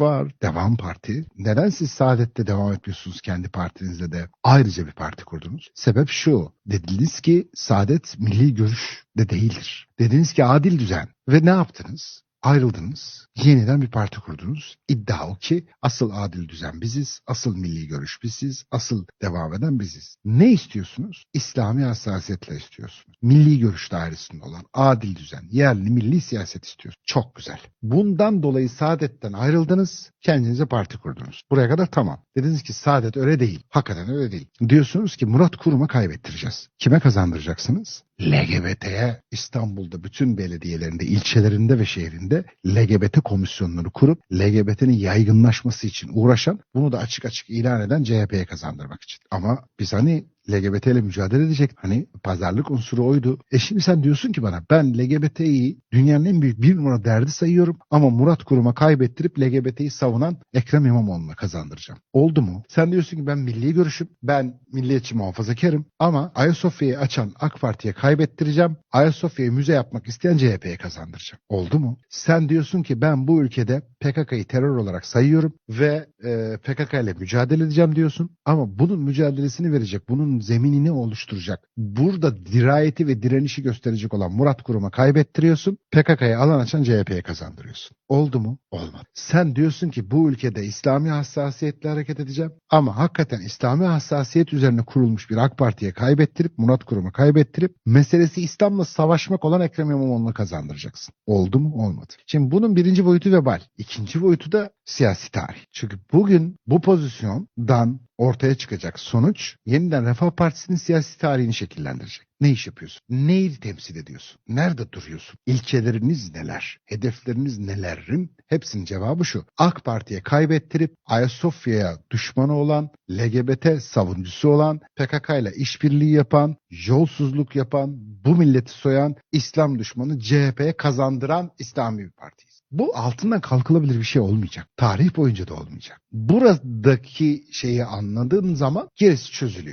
Var, Devam Parti. Neden siz Saadet'te devam etmiyorsunuz kendi partinizde de ayrıca bir parti kurdunuz? Sebep şu, dediniz ki Saadet milli görüş de değildir. Dediniz ki adil düzen ve ne yaptınız? Ayrıldınız, yeniden bir parti kurdunuz. İddia o ki asıl adil düzen biziz, asıl milli görüş biziz, asıl devam eden biziz. Ne istiyorsunuz? İslami hassasiyetle istiyorsunuz. Milli görüş dairesinde olan adil düzen, yerli milli siyaset istiyorsunuz. Çok güzel. Bundan dolayı Saadet'ten ayrıldınız, kendinize parti kurdunuz. Buraya kadar tamam. Dediniz ki Saadet öyle değil. Hakikaten öyle değil. Diyorsunuz ki Murat Kurum'a kaybettireceğiz. Kime kazandıracaksınız? LGBT'ye İstanbul'da bütün belediyelerinde, ilçelerinde ve şehrinde LGBT komisyonları kurup LGBT'nin yaygınlaşması için uğraşan, bunu da açık açık ilan eden CHP'ye kazandırmak için. Ama biz hani LGBT ile mücadele edecek. Hani pazarlık unsuru oydu. E şimdi sen diyorsun ki bana ben LGBT'yi dünyanın en büyük bir numara derdi sayıyorum ama Murat Kurum'a kaybettirip LGBT'yi savunan Ekrem İmamoğlu'na kazandıracağım. Oldu mu? Sen diyorsun ki ben milli görüşüm, ben milliyetçi muhafazakarım ama Ayasofya'yı açan AK Parti'ye kaybettireceğim. Ayasofya'yı müze yapmak isteyen CHP'ye kazandıracağım. Oldu mu? Sen diyorsun ki ben bu ülkede PKK'yı terör olarak sayıyorum ve e, PKK ile mücadele edeceğim diyorsun ama bunun mücadelesini verecek, bunun zeminini oluşturacak, burada dirayeti ve direnişi gösterecek olan Murat Kurum'a kaybettiriyorsun, PKK'ya alan açan CHP'ye kazandırıyorsun. Oldu mu? Olmadı. Sen diyorsun ki bu ülkede İslami hassasiyetle hareket edeceğim ama hakikaten İslami hassasiyet üzerine kurulmuş bir AK Parti'ye kaybettirip, Murat Kurum'a kaybettirip meselesi İslam'la savaşmak olan Ekrem İmamoğlu'na kazandıracaksın. Oldu mu? Olmadı. Şimdi bunun birinci boyutu vebal. İkinci boyutu da siyasi tarih. Çünkü bugün bu pozisyondan ortaya çıkacak sonuç yeniden Refah Partisi'nin siyasi tarihini şekillendirecek. Ne iş yapıyorsun? Neyi temsil ediyorsun? Nerede duruyorsun? İlkeleriniz neler? Hedefleriniz nelerin? Hepsinin cevabı şu. AK Parti'ye kaybettirip Ayasofya'ya düşmanı olan, LGBT savunucusu olan, PKK ile işbirliği yapan, yolsuzluk yapan, bu milleti soyan, İslam düşmanı CHP'ye kazandıran İslami bir partiyiz. Bu altından kalkılabilir bir şey olmayacak. Tarih boyunca da olmayacak. Buradaki şeyi anladığın zaman gerisi çözülüyor.